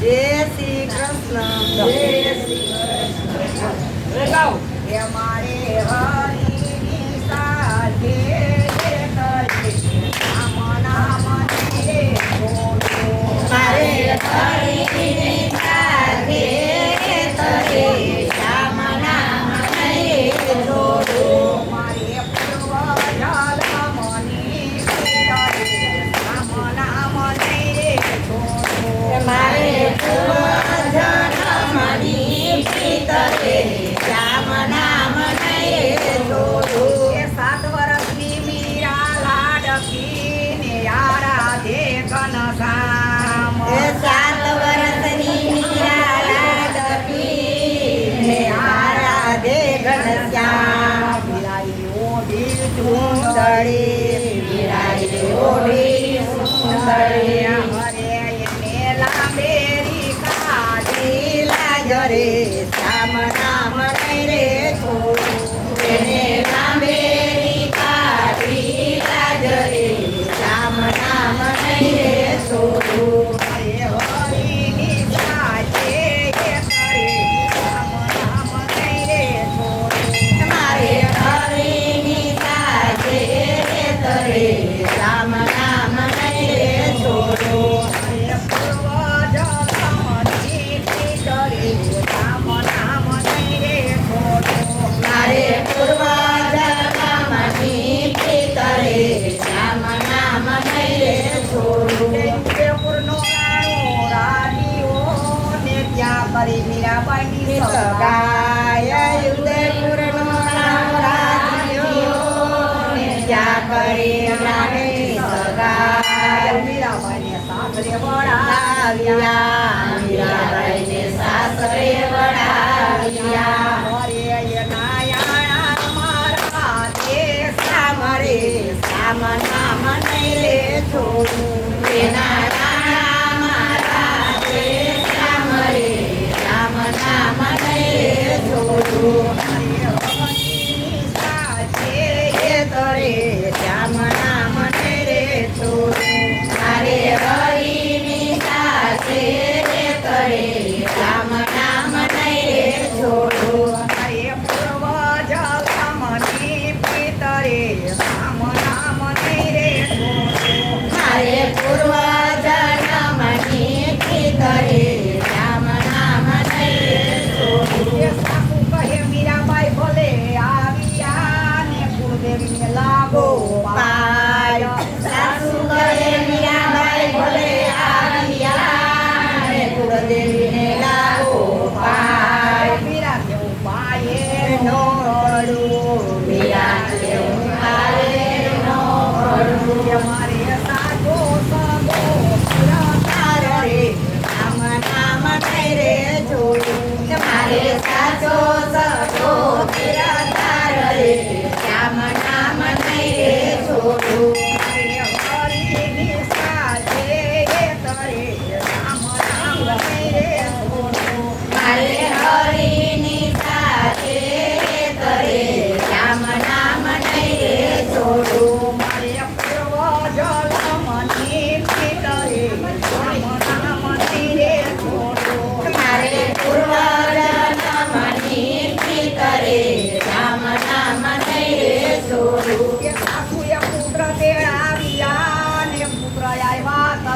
જય શ્રી કૃષ્ણ જય શ્રી કૃષ્ણ. અમારે હરિની સાથે સુંદરી બિરાજે ઓઢી સુંદરી સગાય ઉદયપુરનો રાજીયો ને ત્યાં કરી રાણે સગાય મને લે છોડું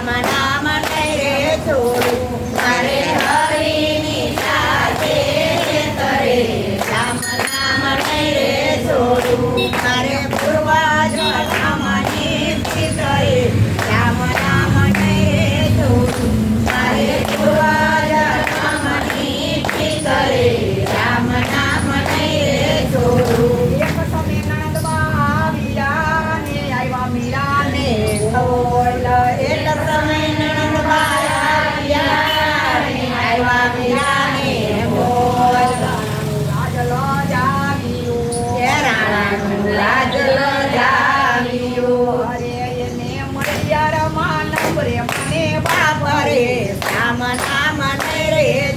రామ నామ తోడు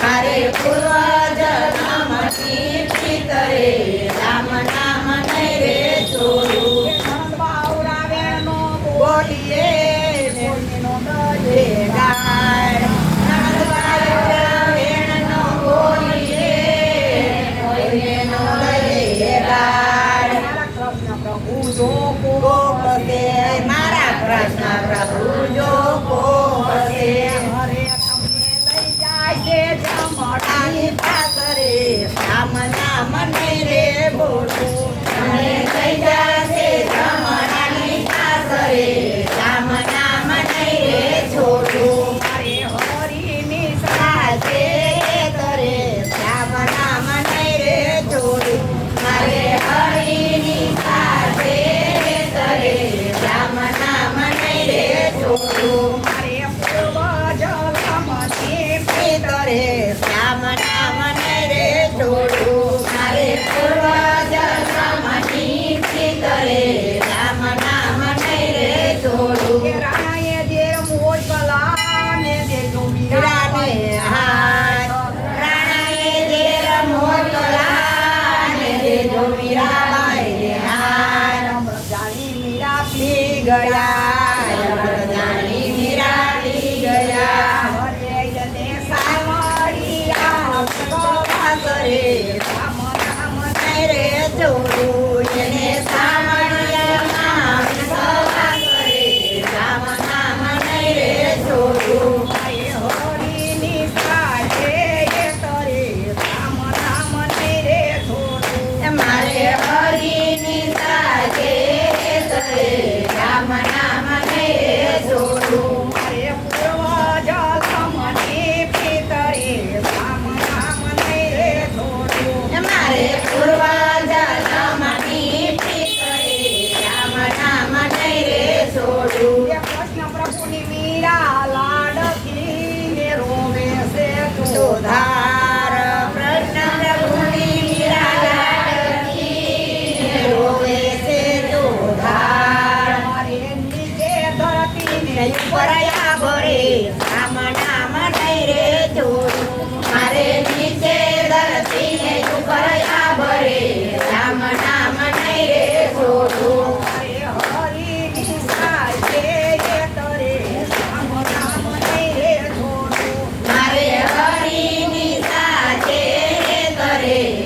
મારે પૂર્વ જન્મ રે રામના Get out. Amén.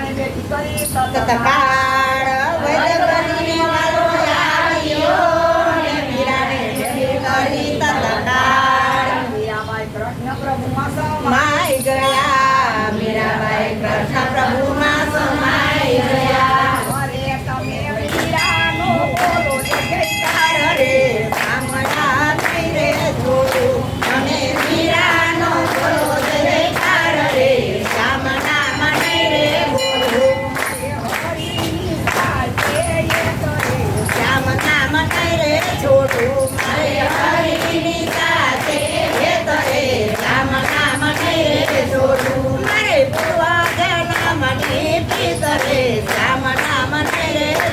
Maribel Ibarita, Tataka.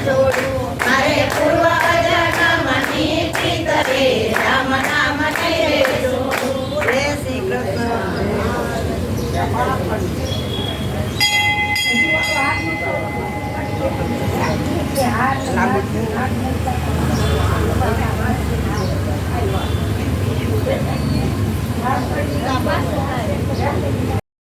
છોડું મારે પૂર્વજ નામની પ્રીત રે રામ નામ નહીં રે છોડું રે શ્રી કૃષ્ણ લાગુ છું